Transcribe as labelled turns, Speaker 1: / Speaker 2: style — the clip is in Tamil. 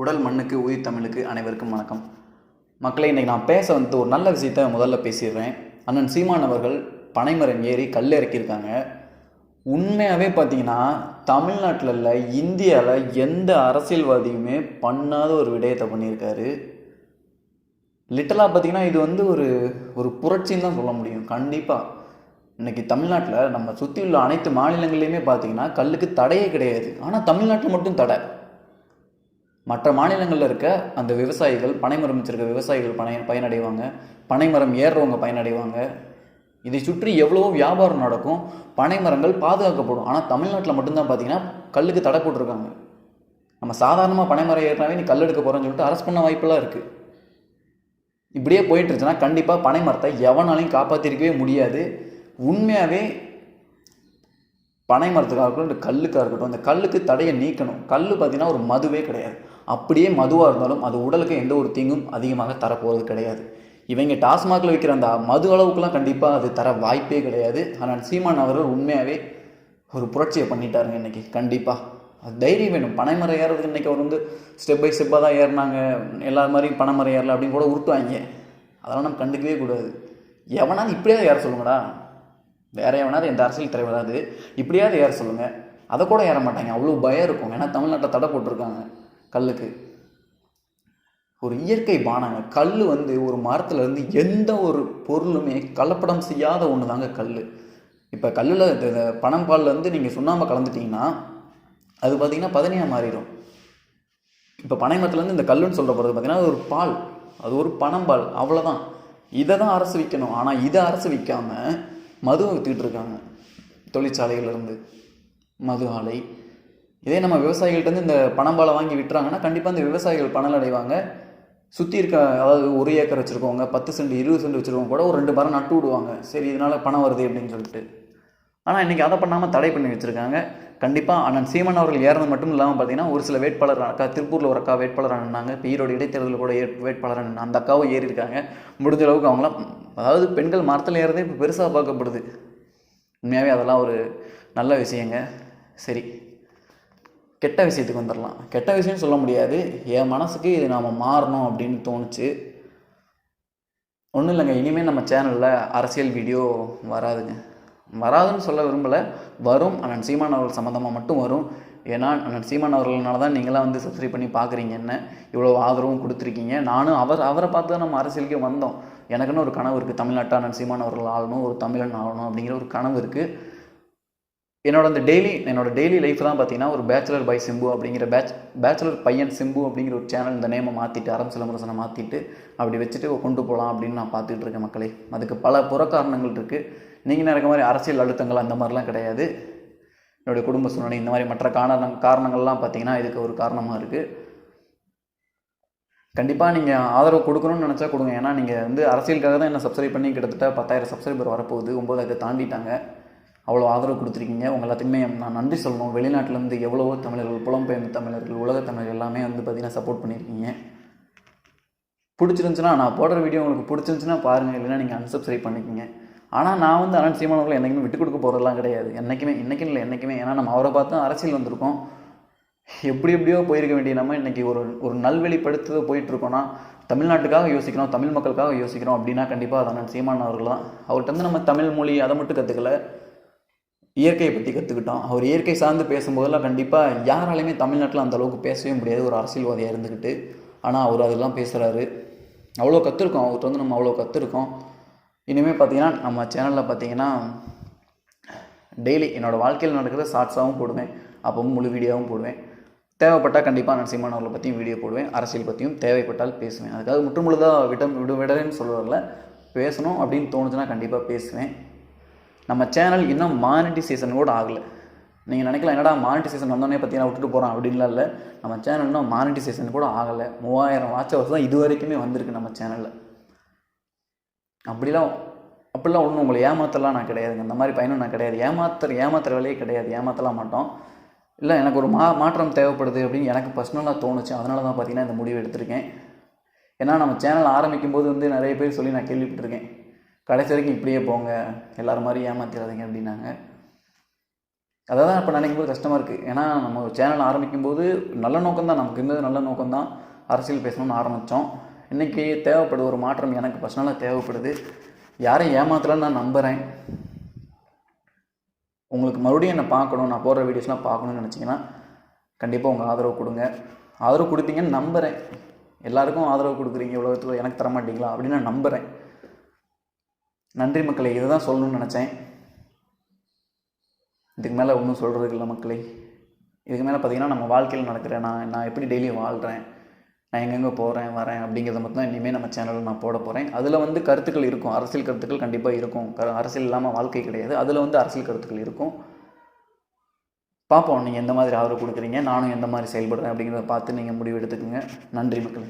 Speaker 1: உடல் மண்ணுக்கு உயிர் தமிழுக்கு அனைவருக்கும் வணக்கம். மக்களை இன்றைக்கி நான் பேச வந்து ஒரு நல்ல விஷயத்த முதல்ல பேசிடுறேன். அண்ணன் சீமான் அவர்கள் பனைமரம் ஏறி கல் இறக்கியிருக்காங்க. உண்மையாகவே பார்த்தீங்கன்னா தமிழ்நாட்டில் இல்லை இந்தியாவில் எந்த அரசியல்வாதியுமே பண்ணாத ஒரு விடயத்தை பண்ணியிருக்காரு. லிட்டலாக பார்த்தீங்கன்னா இது வந்து ஒரு ஒரு புரட்சின்னு தான் சொல்ல முடியும். கண்டிப்பாக இன்றைக்கி தமிழ்நாட்டில் நம்ம சுற்றி உள்ள அனைத்து மாநிலங்கள்லையுமே பார்த்தீங்கன்னா கல்லுக்கு தடையே கிடையாது. ஆனால் தமிழ்நாட்டில் மட்டும் தடை. மற்ற மாநிலங்களில் இருக்க அந்த விவசாயிகள் பனைமரம் வச்சுருக்க விவசாயிகள் பனை பயனடைவாங்க. பனைமரம் ஏறுறவங்க பயனடைவாங்க. இதை சுற்றி எவ்வளவோ வியாபாரம் நடக்கும். பனைமரங்கள் பாதுகாக்கப்படும். ஆனால் தமிழ்நாட்டில் மட்டும்தான் பார்த்தீங்கன்னா கல்லுக்கு தடை போட்டிருக்காங்க. நம்ம சாதாரணமாக பனைமரம் ஏறினாவே நீ கல் எடுக்க போகிறேன்னு சொல்லிட்டு அரெஸ்ட் பண்ண வாய்ப்பெல்லாம் இருக்குது இப்படியே போயிட்டுருச்சுன்னா கண்டிப்பாக பனை மரத்தை எவனாலையும் காப்பாற்றிருக்கவே முடியாது. உண்மையாகவே பனை மரத்துக்காக இருக்கட்டும் இந்த கல்லுக்காக இருக்கட்டும் அந்த கல்லுக்கு தடையை நீக்கணும். கல் பார்த்தீங்கன்னா ஒரு மதுவே கிடையாது. அப்படியே மதுவாக இருந்தாலும் அது உடலுக்கு எந்த ஒரு தீங்கும் அதிகமாக தரப்போகிறது கிடையாது. இவங்க டாஸ்மாகில் விற்கிற அந்த மது அளவுக்குலாம் கண்டிப்பாக அது தர வாய்ப்பே கிடையாது. ஆனால் சீமான் அவர்கள் உண்மையாகவே ஒரு புரட்சியை பண்ணிட்டாருங்க இன்னைக்கு. கண்டிப்பாக அது தைரியம் வேணும். பனைமரம் ஏறுறதுக்கு இன்றைக்கி அவர் வந்து ஸ்டெப் பை ஸ்டெப்பாக தான் ஏறினாங்க. எல்லா மாதிரியும் பனைமரம் ஏறல அப்படின்னு கூட உருட்டுவாங்க. அதெல்லாம் நம்ம கண்டுக்கவே கூடாது. எவனாவது இப்படியாவது ஏற சொல்லுங்கடா. வேற எவனாவது எந்த அரசியல் தலைவராது இப்படியாவது ஏற சொல்லுங்கள் அதை கூட ஏற மாட்டாங்க. அவ்வளோ பயம் இருக்கும். ஏன்னா தமிழ்நாட்டில் தடை போட்டிருக்காங்க. கல்லுக்கு. ஒரு இயற்கை பானங்க கல் வந்து ஒரு மரத்துலேருந்து எந்த ஒரு பொருளுமே கலப்படம் செய்யாத ஒன்று தாங்க கல் இப்போ கல்லில் பனம் பாலில் வந்து நீங்கள் சுண்ணாம்பை கலந்துட்டிங்கன்னா அது பார்த்தீங்கன்னா பதனியாக மாறிடும். இப்போ பனைமரத்துலேருந்து இந்த கல்லுன்னு சொல்ல போகிறது பார்த்தீங்கன்னா அது ஒரு பால். அது ஒரு பனம்பால் அவ்வளோதான் இதை தான் அரசு விற்கணும் ஆனால் இதை அரசு விற்காமல் மதுவை விற்றுக்கிட்டு இருக்காங்க. தொழிற்சாலைகள்லேருந்து மது ஆலை இதே நம்ம விவசாயிகள்கிட்ட இந்த பனம்பாலை வாங்கி விட்டுறாங்கன்னா கண்டிப்பாக இந்த விவசாயிகள் பணம் அடைவாங்க. சுற்றி இருக்க அதாவது ஒரு ஏக்கர் வச்சுருக்கவங்க பத்து சென்ட் இருபது சென்ட் வச்சுருக்கவங்க கூட ஒரு ரெண்டு மரம் நட்டு விடுவாங்க. சரி இதனால் பணம் வருது அப்படின்னு சொல்லிட்டு. ஆனால் இன்றைக்கி அதை பண்ணாமல் தடை பண்ணி வச்சுருக்காங்க. கண்டிப்பாக அண்ணன் சீமன் அவர்கள் ஏறது மட்டும் இல்லாமல் பார்த்தீங்கன்னா ஒரு சில வேட்பாளர் அக்கா திருப்பூரில் ஒரு அக்கா வேட்பாளர் அண்ணாங்க இப்போ ஈரோடு இடைத்தேர்தலில் கூட ஏ வேட்பாளர் அண்ணன் அந்த அக்காவும் ஏறியிருக்காங்க. முடிஞ்ச அளவுக்கு அவங்களாம் அதாவது பெண்கள் மரத்தில் ஏறதே இப்போ பெருசாக பார்க்கப்படுது. உண்மையாகவே அதெல்லாம் ஒரு நல்ல விஷயங்க. சரி. கெட்ட விஷயத்துக்கு வந்துடலாம் கெட்ட விஷயம்னு சொல்ல முடியாது. என் மனசுக்கு இது நாம் மாறணும் அப்படின்னு தோணுச்சு. ஒன்றும் இல்லைங்க. இனிமேல் நம்ம சேனலில் அரசியல் வீடியோ வராதுங்க. வராதுன்னு சொல்ல விரும்பலை. வரும். அண்ணன் சீமான் அவர்கள் சம்மந்தமாக மட்டும் வரும். ஏன்னா அண்ணன் சீமான் அவர்களால தான் நீங்களாம் வந்து சப்ஸ்கிரைப் பண்ணி பார்க்குறீங்க என்ன? இவ்வளோ ஆதரவும் கொடுத்துருக்கீங்க. நானும் அவர் அவரை பார்த்து தான் நம்ம அரசியலுக்கே வந்தோம். எனக்குன்னு ஒரு கனவு இருக்குது தமிழ்நாட்டை அண்ணன் சீமான் அவர்கள் ஆகணும் ஒரு தமிழன் ஆகணும் அப்படிங்கிற ஒரு கனவு இருக்குது என்னோட அந்த டெய்லி என்னோட டெய்லி லைஃப் தான் பார்த்தீங்கன்னா ஒரு பேச்சுலர் பை சிம்பு அப்படிங்கிற பேச் பேச்சுலர் பையன் சிம்பு அப்படிங்கிற ஒரு சேனல் இந்த நேமை மாற்றிட்டு அறம் சிலம்பரசனை மாற்றிட்டு அப்படி வச்சுட்டு கொண்டு போகலாம் அப்படின்னு நான் பார்த்துட்டு இருக்கேன் மக்களே. அதுக்கு பல புறக்காரணங்கள் இருக்குது நீங்கள் நினைக்க மாதிரி அரசியல் அழுத்தங்கள் அந்த மாதிரிலாம் கிடையாது. என்னுடைய குடும்ப சூழ்நிலை இந்த மாதிரி மற்ற காரணம் காரணங்கள்லாம் பார்த்தீங்கன்னா இதுக்கு ஒரு காரணமாக இருக்குது கண்டிப்பாக நீங்கள் ஆதரவு கொடுக்கணும்னு நினச்சா கொடுங்க. ஏன்னா நீங்கள் வந்து அரசியலுக்காக தான் என்ன சப்ஸ்கிரைப் பண்ணி கிட்டத்தட்ட பத்தாயிரம் சப்ஸ்கிரைபர் வரப்போகுது. ஒம்பதாயிரத்தை தாண்டிட்டாங்க. அவ்வளோ ஆதரவு கொடுத்துருக்கீங்க. உங்கள் எல்லாத்துக்குமே நான் நன்றி சொல்லணும். வெளிநாட்டிலேருந்து எவ்வளவோ தமிழர்கள் புலம்பெயர்ந்த தமிழர்கள் உலக தமிழர்கள் எல்லாமே வந்து பார்த்திங்கன்னா சப்போர்ட் பண்ணியிருக்கீங்க. பிடிச்சிருந்துச்சுன்னா நான் போடுற வீடியோ உங்களுக்கு பிடிச்சிருந்துச்சுன்னா பாருங்கள் இல்லைன்னா நீங்கள் அன்சப்ஸ்கிரைப் பண்ணிக்கோங்க. ஆனால் நான் வந்து அனந்த் சீமானவர்களை என்றைக்குமே விட்டு கொடுக்க போகிறதெல்லாம் கிடையாது. என்றைக்குமே என்றைக்கும் இல்லை என்றைக்குமே ஏன்னா நம்ம அவரை பார்த்து அரசியல் வந்திருக்கோம். எப்படி எப்படியோ போயிருக்க வேண்டிய நம்ம இன்றைக்கி ஒரு ஒரு நல்வெளிப்படுத்து போயிட்டுருக்கோன்னா தமிழ்நாட்டுக்காக யோசிக்கிறோம் தமிழ் மக்களுக்காக யோசிக்கிறோம் அப்படின்னா கண்டிப்பாக அது அண்ணன் சீமான் அவர்கள் தான் அவர்கிட்ட வந்து நம்ம தமிழ் மொழி அதை மட்டும் கற்றுக்கல இயற்கையை பற்றி கற்றுக்கிட்டோம் அவர் இயற்கை சார்ந்து பேசும்போதெல்லாம் கண்டிப்பாக யாராலையுமே தமிழ்நாட்டில் அந்த அளவுக்கு பேசவே முடியாது. ஒரு அரசியல்வாதியாக இருந்துக்கிட்டு ஆனால் அவர் அதெல்லாம் பேசுகிறாரு அவ்வளோ கற்றுருக்கோம் அவர்கிட்ட வந்து நம்ம அவ்வளோ கற்றுருக்கோம் இனிமேல் பார்த்தீங்கன்னா நம்ம சேனலில் பார்த்தீங்கன்னா டெய்லி என்னோடய வாழ்க்கையில் நடக்கிற ஷார்ட்ஸாகவும் போடுவேன். அப்பவும் முழு வீடியோவும் போடுவேன். தேவைப்பட்டால் கண்டிப்பாக நரசிம்மன் அவர்களை பற்றியும் வீடியோ போடுவேன். அரசியல் பற்றியும் தேவைப்பட்டால் பேசுவேன். அதுக்காக முற்றுமுழுதாக விட விட விடு விடறேன்னு சொல்கிறதில்ல பேசணும் அப்படின்னு தோணுச்சுன்னா கண்டிப்பாக பேசுவேன். நம்ம சேனல் இன்னும் மானிட்டிசேஷன் கூட ஆகலை. நீங்கள் நினைக்கலாம் என்னடா மானிட்டிசேஷன் வந்தோடனே பார்த்தீங்கன்னா விட்டுட்டு போகிறோம் அப்படின்லாம் இல்லை. நம்ம சேனல் இன்னும் மானிட்டிசேஷன் கூட ஆகலை. மூவாயிரம் வாட்ச் ஹவர்ஸ் தான் இது வரைக்குமே வந்திருக்கு நம்ம சேனலில் அப்படிலாம் அப்படிலாம் ஒன்றும் உங்களை ஏமாத்தலாம் நான் கிடையாதுங்க. இந்த மாதிரி பயணம் நான் கிடையாது. ஏமாத்துற ஏமாத்துற வேலையே கிடையாது. ஏமாத்தலாம் மாட்டோம். இல்லை எனக்கு ஒரு மா மாற்றம் தேவைப்படுது அப்படின்னு எனக்கு பர்சனலாக தோணுச்சு. அதனால தான் பார்த்தீங்கன்னா இந்த முடிவு எடுத்திருக்கேன். ஏன்னா நம்ம சேனல் ஆரம்பிக்கும் போது வந்து நிறைய பேர் சொல்லி நான் கேள்விப்பட்டிருக்கேன். கடைசி வரைக்கும் இப்படியே போங்க. எல்லோரும் மாதிரி ஏமாத்திடாதீங்க அப்படின்னாங்க. அதை தான் இப்போ நினைக்கும் போது கஷ்டமாக இருக்குது ஏன்னா நம்ம சேனல் ஆரம்பிக்கும் போது நல்ல நோக்கம் தான் நமக்கு இருந்தது நல்ல நோக்கம் தான் அரசியல் பேசணும்னு ஆரம்பித்தோம் இன்றைக்கி தேவைப்படுது ஒரு மாற்றம் எனக்கு பர்சனலாக தேவைப்படுது. யாரையும் ஏமாத்தலன்னு நான் நம்புகிறேன் உங்களுக்கு மறுபடியும் என்னை பார்க்கணும். நான் போடுற வீடியோஸ்லாம் பார்க்கணும்னு நினச்சிங்கன்னா கண்டிப்பாக உங்கள் ஆதரவு கொடுங்க. ஆதரவு கொடுத்தீங்கன்னு நம்புகிறேன் எல்லாருக்கும் ஆதரவு கொடுக்குறீங்க. உலகத்தில் எனக்கு தர மாட்டீங்களா அப்படின்னு நான் நம்புகிறேன் நன்றி மக்களே இதை தான் சொல்லணும்னு நினச்சேன். இதுக்கு மேலே ஒன்றும் சொல்கிறதுக்கு இல்லை மக்களை. இதுக்கு மேலே பார்த்தீங்கன்னா நம்ம வாழ்க்கையில் நடக்கிறேன் நான் நான் எப்படி டெய்லியும் வாழ்கிறேன் நான் எங்கெங்கே போகிறேன் வரேன் அப்படிங்கிறத மட்டும் தான் இனிமேல் நம்ம சேனலில் நான் போட போகிறேன் அதில் வந்து கருத்துக்கள் இருக்கும். அரசியல் கருத்துக்கள் கண்டிப்பாக இருக்கும். க அரசியல் இல்லாமல் வாழ்க்கை கிடையாது. அதில் வந்து அரசியல் கருத்துக்கள் இருக்கும். பார்ப்போம் நீங்கள் எந்த மாதிரி ஆதரவு கொடுக்குறீங்க? நானும் எந்த மாதிரி செயல்படுறேன் அப்படிங்கிறத பார்த்து நீங்கள் முடிவு எடுத்துக்கோங்க. நன்றி மக்களே.